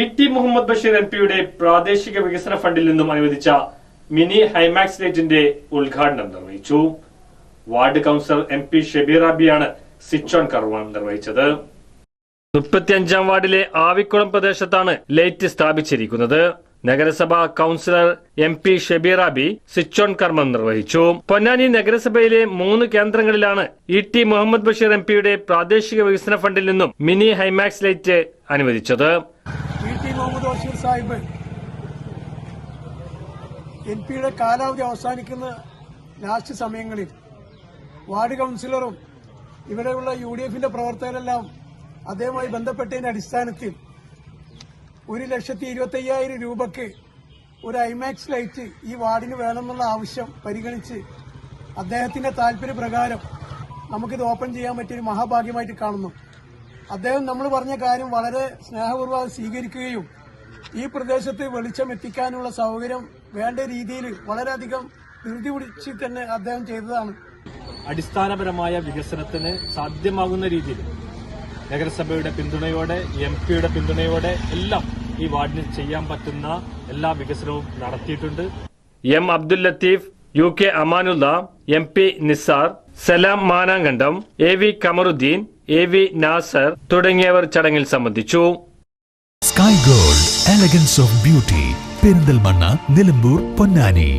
E T Muhammad Basheer M പിയുടെ പ്രാദേശിക വികസന ഫണ്ടിൽ നിന്നും അനുവദിച്ച മിനി ഹൈമാക്സ് ലൈറ്റിന്റെ ഉദ്ഘാടനം നിർവഹിച്ചു. വാർഡ് കൗൺസിലർ എം പി ഷബീറാബിയാണ് സ്വിച്ച് ഓൺ കർമ്മം നിർവഹിച്ചത്. മുപ്പത്തിയഞ്ചാം വാർഡിലെ ആവിക്കുളം പ്രദേശത്താണ് ലൈറ്റ് സ്ഥാപിച്ചിരിക്കുന്നത്. നഗരസഭാ councillor M P Shabeerabi switch on കർമ്മം നിർവഹിച്ചു. പൊന്നാനി നഗരസഭയിലെ മൂന്ന് കേന്ദ്രങ്ങളിലാണ് E T Muhammad Basheer M പിയുടെ പ്രാദേശിക വികസന ഫണ്ടിൽ നിന്നും മിനി ഹൈമാക്സ് ലൈറ്റ് അനുവദിച്ചത്. മുഹമ്മദ് ബഷീർ സാഹിബ് എം പിയുടെ കാലാവധി അവസാനിക്കുന്ന ലാസ്റ്റ് സമയങ്ങളിൽ വാർഡ് കൗൺസിലറും ഇവിടെയുള്ള യു ഡി എഫിന്റെ പ്രവർത്തകരെല്ലാം അദ്ദേഹവുമായി ബന്ധപ്പെട്ടതിന്റെ അടിസ്ഥാനത്തിൽ ഒരു ലക്ഷത്തി ഇരുപത്തി അയ്യായിരം രൂപക്ക് ഒരു ഐമാക്സ് ലൈറ്റ് ഈ വാർഡിന് വേണമെന്നുള്ള ആവശ്യം പരിഗണിച്ച് അദ്ദേഹത്തിന്റെ താല്പര്യപ്രകാരം നമുക്കിത് ഓപ്പൺ ചെയ്യാൻ പറ്റിയൊരു മഹാഭാഗ്യമായിട്ട് കാണുന്നു. അദ്ദേഹം നമ്മൾ പറഞ്ഞ കാര്യം വളരെ സ്നേഹപൂർവം സ്വീകരിക്കുകയും ഈ പ്രദേശത്ത് വെളിച്ചം എത്തിക്കാനുള്ള സൗകര്യം വേണ്ട രീതിയിൽ വളരെയധികം ധൃതി പിടിച്ച് തന്നെ അദ്ദേഹം ചെയ്തതാണ്. അടിസ്ഥാനപരമായ വികസനത്തിന് സാധ്യമാകുന്ന രീതിയിൽ നഗരസഭയുടെ പിന്തുണയോടെ എം പിയുടെ പിന്തുണയോടെ എല്ലാം ഈ വാർഡിന് ചെയ്യാൻ പറ്റുന്ന എല്ലാ വികസനവും നടത്തിയിട്ടുണ്ട്. M Abdul Latheef U K Amanulla M P Nisar Salam Manankandam A V Kamaruddeen A V Nasar തുടങ്ങിയവർ ചടങ്ങിൽ സംബന്ധിച്ചു. Sky gold elegance of beauty Perinthalmanna Nilambur Ponnani